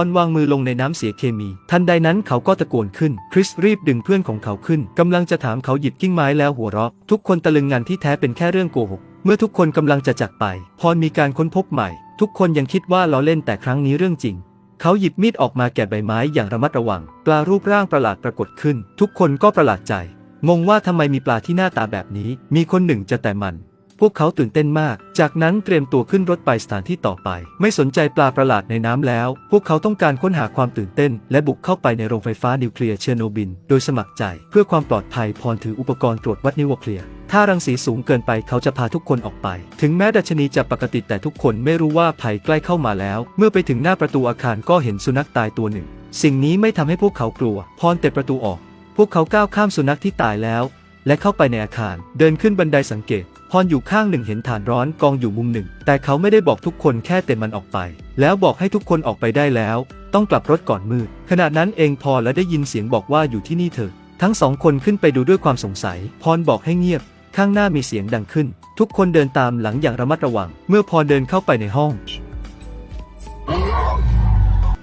ตอนวางมือลงในน้ำเสียเคมี ทันใดนั้นเขาก็ตะโกนขึ้น คริสรีบดึงเพื่อนของเขาขึ้น กำลังจะถามเขาหยิบกิ้งไม้แล้วหัวเราะ ทุกคนตะลึงงานที่แท้เป็นแค่เรื่องโกหก เมื่อทุกคนกำลังจะจากไป พรมีการค้นพบใหม่ ทุกคนยังคิดว่าล้อเล่นแต่ครั้งนี้เรื่องจริง เขาหยิบมีดออกมาแกะใบไม้อย่างระมัดระวัง ปลารูปร่างประหลาดปรากฏขึ้น ทุกคนก็ประหลาดใจ งงว่าทำไมมีปลาที่หน้าตาแบบนี้ มีคนหนึ่งจะแต่มัน พวกเขาตื่นเต้นมาก จากนั้นเตรียมตัวขึ้นรถไปสถานที่ต่อไป ไม่สนใจปลาประหลาดในน้ำแล้ว พวกเขาต้องการค้นหาความตื่นเต้น และบุกเข้าไปในโรงไฟฟ้านิวเคลียร์เชอร์โนบิลโดยสมัครใจ เพื่อความปลอดภัยพรถืออุปกรณ์ตรวจวัดนิวเคลียร์ถ้ารังสีสูงเกินไปเขาจะพาทุกคนออกไป ถึงแม้ดัชนีจะปกติแต่ทุกคนไม่รู้ว่าภัยใกล้เข้ามาแล้ว เมื่อไปถึงหน้าประตูอาคารก็เห็นสุนัขตายตัวหนึ่ง สิ่งนี้ไม่ทำให้พวกเขากลัว พรเตะประตูออก พวกเขาก้าวข้ามสุนัขที่ตายแล้ว และเข้าไปในอาคาร เดินขึ้นบันไดสังเกต พรอยู่ข้างหนึ่งเห็นฐานร้อนกองอยู่มุมหนึ่ง แต่เขาไม่ได้บอกทุกคนแค่เต็มมันออกไป แล้วบอกให้ทุกคนออกไปได้แล้ว ต้องกลับรถก่อนมืดขณะนั้นเองพรและได้ยินเสียงบอกว่าอยู่ที่นี่เถอะทั้งสองคนขึ้นไปดูด้วยความสงสัย พรบอกให้เงียบ ข้างหน้ามีเสียงดังขึ้น ทุกคนเดินตามหลังอย่างระมัดระวัง เมื่อพรเดินเข้าไปในห้อง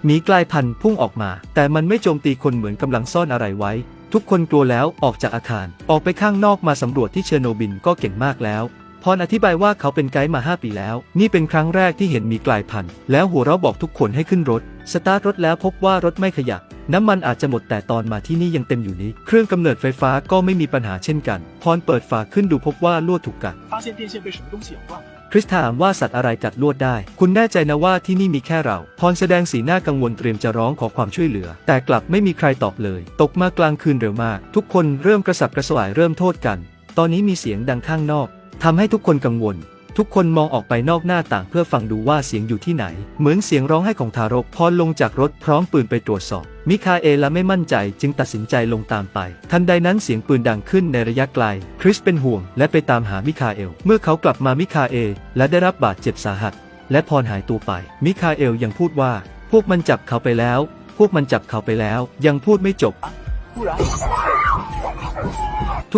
หมีกลายพันธุ์พุ่งออกมา แต่มันไม่โจมตีคนเหมือนกำลังซ่อนอะไรไว้ ทุกคนกลัวแล้วออกจากอาคาร ออกไปข้างนอกมาสำรวจที่เชอร์โนบิลก็เก่งมากแล้วพรอธิบายว่าเขาเป็นไกด์มา 5 ปีแล้ว นี่เป็นครั้งแรกที่เห็นมีกลายพันธุ์ แล้วหัวเราะบอกทุกคนให้ขึ้นรถ สตาร์ทรถแล้วพบว่ารถไม่ขยับ น้ำมันอาจจะหมดแต่ตอนมาที่นี่ยังเต็มอยู่นี้ เครื่องกำเนิดไฟฟ้าก็ไม่มีปัญหาเช่นกัน พรเปิดฝาขึ้นดูพบว่าลวดถูกกัด ริสถามว่าสัตว์อะไรกัดลวดได้ คุณแน่ใจนะว่าที่นี่มีแค่เรา พรแสดงสีหน้ากังวลเตรียมจะร้องขอความช่วยเหลือ แต่กลับไม่มีใครตอบเลย ตกมากลางคืนเร็วมาก ทุกคนเริ่มกระสับกระส่ายเริ่มโทษกัน ตอนนี้มีเสียงดังข้างนอกทำให้ทุกคนกังวล ทุกคนมองออกไปนอกหน้าต่างเพื่อฟังดูว่าเสียงอยู่ที่ไหน เหมือนเสียงร้องไห้ของทารกพรลงจากรถพร้อมปืนไปตรวจสอบ มิคาเอละไม่มั่นใจจึงตัดสินใจลงตามไป ทันใดนั้นเสียงปืนดังขึ้นในระยะไกล คริสเป็นห่วงและไปตามหามิคาเอล เมื่อเขากลับมามิคาเอลและได้รับบาดเจ็บสาหัส และพรหายตัวไป มิคาเอลยังพูดว่า พวกมันจับเขาไปแล้ว พวกมันจับเขาไปแล้ว ยังพูดไม่จบ，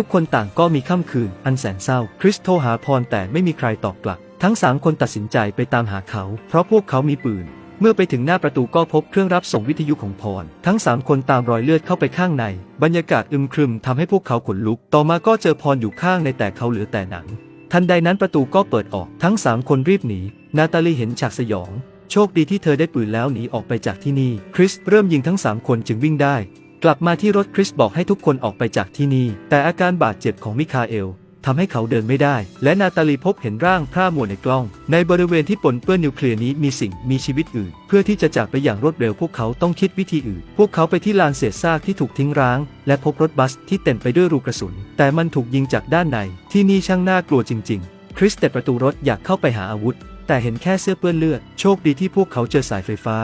ทุกคนต่างก็มีค่ำคืน อันแสนเศร้า คริสโทรหาพรแต่ไม่มีใครตอบกลับ ทั้งสามคนตัดสินใจไปตามหาเขา เพราะพวกเขามีปืน เมื่อไปถึงหน้าประตูก็พบเครื่องรับส่งวิทยุของพร ทั้งสามคนตามรอยเลือดเข้าไปข้างใน บรรยากาศอึมครึมทำให้พวกเขาขนลุก ต่อมาก็เจอพรอยู่ข้างในแต่เขาเหลือแต่หนัง ทันใดนั้นประตูก็เปิดออกทั้งสามคนรีบหนี นาตาลีเห็นฉากสยอง โชคดีที่เธอได้ปืนแล้วหนีออกไปจากที่นี่ คริสเริ่มยิงทั้งสามคนจึงวิ่งได้ กลับมาที่รถคริสบอกให้ทุกคนออกไปจากที่นี่ แต่อาการบาดเจ็บของมิคาเอลทำให้เขาเดินไม่ได้ และนาตาลีพบเห็นร่างพร่ามัวในกล้อง ในบริเวณที่ปนเปื้อนนิวเคลียร์นี้มีสิ่งมีชีวิตอื่น เพื่อที่จะจากไปอย่างรวดเร็วพวกเขาต้องคิดวิธีอื่น พวกเขาไปที่ลานเศษซากที่ถูกทิ้งร้าง และพบรถบัสที่เต็มไปด้วยรูกระสุน แต่มันถูกยิงจากด้านใน ที่นี่ช่างน่ากลัวจริง ๆ คริสเตะประตูรถอยากเข้าไปหาอาวุธ แต่เห็นแค่เสื้อเปื้อนเลือด โชคดีที่พวกเขาเจอสายไฟฟ้า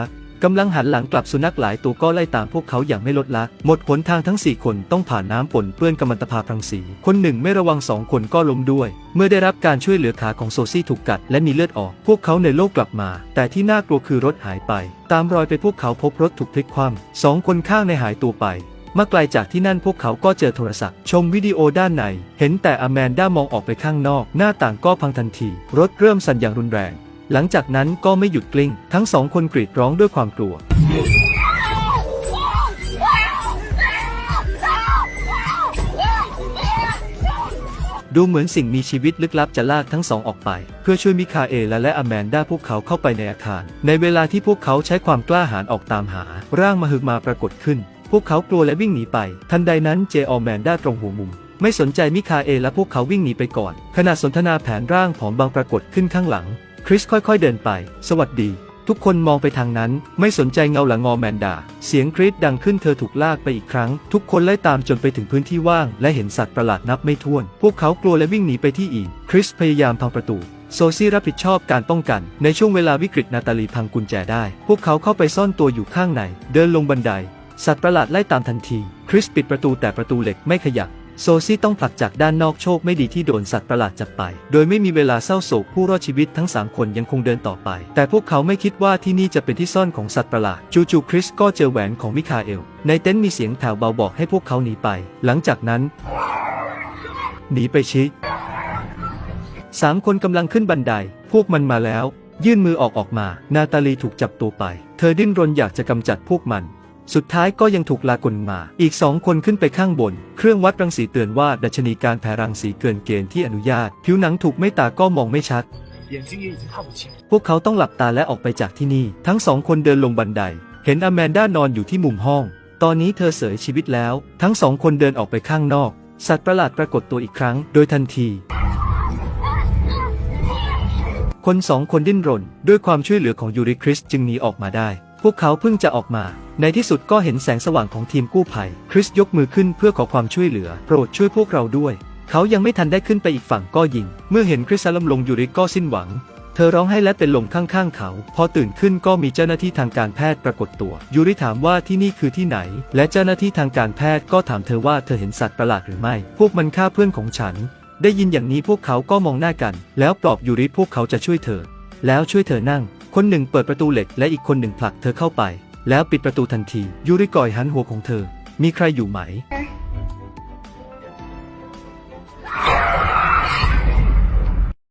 กำลังหันหลังกลับสุนัขหลายตัวก็ไล่ตามพวกเขาอย่างไม่ลดละ หมดหนทางทั้ง 4 คนต้องผ่านน้ำปนเปื้อนกัมมันตภาพรังสี คนหนึ่งไม่ระวังสองคนก็ล้มด้วย เมื่อได้รับการช่วยเหลือขาของโซซี่ถูกกัดและมีเลือดออก พวกเขาในโลกกลับมา แต่ที่น่ากลัวคือรถหายไป ตามรอยไปพวกเขาพบรถถูกพลิกคว่ำสองคนข้างในหายตัวไปเมื่อไกลจากที่นั่นพวกเขาก็เจอโทรศัพท์ ชมวิดีโอด้านใน เห็นแต่อแมนด้ามองออกไปข้างนอก หน้าต่างก็พังทันที รถเริ่มสั่นอย่างรุนแรง หลังจากนั้นก็ไม่หยุดกลิ้ง ทั้งสองคนกรีดร้องด้วยความกลัว ดูเหมือนสิ่งมีชีวิตลึกลับจะลากทั้งสองออกไป เพื่อช่วยมิคาเอลและอแมนด้าพวกเขาเข้าไปในอาคาร ในเวลาที่พวกเขาใช้ความกล้าหาญออกตามหา ร่างมหึมาปรากฏขึ้น พวกเขากลัวและวิ่งหนีไป ทันใดนั้นเจออแมนด้าตรงหัวมุมไม่สนใจมิคาเอลและพวกเขาวิ่งหนีไปก่อน ขณะสนทนาแผนร่างผอมบางปรากฏขึ้นข้างหลัง คริสค่อยๆเดินไป สวัสดี ทุกคนมองไปทางนั้น ไม่สนใจเงาหลังงอแมนดา เสียงกรีดดังขึ้นเธอถูกลากไปอีกครั้ง ทุกคนไล่ตามจนไปถึงพื้นที่ว่าง และเห็นสัตว์ประหลาดนับไม่ถ้วน พวกเขากลัวและวิ่งหนีไปที่อีก คริสพยายามพังประตูโซซี่รับผิดชอบการป้องกัน ในช่วงเวลาวิกฤตนาตาลีพังกุญแจได้ พวกเขาเข้าไปซ่อนตัวอยู่ข้างใน เดินลงบันได สัตว์ประหลาดไล่ตามทันที คริสปิดประตูแต่ประตูเหล็กไม่ขยับ โซซี่ต้องผลักจากด้านนอกโชคไม่ดีที่โดนสัตว์ประหลาดจับไป โดยไม่มีเวลาเศร้าโศกผู้รอดชีวิตทั้ง 3 คนยังคงเดินต่อไป แต่พวกเขาไม่คิดว่าที่นี่จะเป็นที่ซ่อนของสัตว์ประหลาด จู่ๆคริสก็เจอแหวนของมิคาเอล ในเต็นท์มีเสียงแผ่วเบาบอกให้พวกเขาหนีไป หลังจากนั้น หนีไปชิสามคนกำลังขึ้นบันได พวกมันมาแล้ว ยื่นมือออกออกมา นาตาลีถูกจับตัวไป เธอดิ้นรนอยากจะกำจัดพวกมัน สุดท้ายก็ยังถูกลากลมา อีกสองคนขึ้นไปข้างบน เครื่องวัดรังสีเตือนว่าดัชนีการแผ่รังสีเกินเกณฑ์ที่อนุญาต ผิวหนังถูกไม่ตาก็มองไม่ชัด พวกเขาต้องหลับตาและออกไปจากที่นี่ ทั้งสองคนเดินลงบันได เห็นอแมนด้านอนอยู่ที่มุมห้อง ตอนนี้เธอเสียชีวิตแล้ว ทั้งสองคนเดินออกไปข้างนอก สัตว์ประหลาดปรากฏตัวอีกครั้ง โดยทันที คนสองคนดิ้นรน ด้วยความช่วยเหลือของยูริคริสจึงหนีออกมาได้ พวกเขาเพิ่งจะออกมา ในที่สุดก็เห็นแสงสว่างของทีมกู้ภัย คริสยกมือขึ้นเพื่อขอความช่วยเหลือ โปรดช่วยพวกเราด้วย เขายังไม่ทันได้ขึ้นไปอีกฝั่งก็ยิง เมื่อเห็นคริสล้มลงยูริก็สิ้นหวัง เธอร้องไห้และเป็นลมข้างๆเขา พอตื่นขึ้นก็มีเจ้าหน้าที่ทางการแพทย์ปรากฏตัว ยูริถามว่าที่นี่คือที่ไหน และเจ้าหน้าที่ทางการแพทย์ก็ถามเธอว่าเธอเห็นสัตว์ประหลาดหรือไม่ พวกมันฆ่าเพื่อนของฉัน ได้ยินอย่างนี้พวกเขาก็มองหน้ากัน แล้วปลอบยูริพวกเขาจะช่วยเธอ แล้วช่วยเธอนั่ง คนหนึ่งเปิดประตูเหล็กและอีกคนหนึ่งผลักเธอเข้าไป แล้วปิดประตูทันที ยูริก่อยหันหัวของเธอ มีใครอยู่ไหม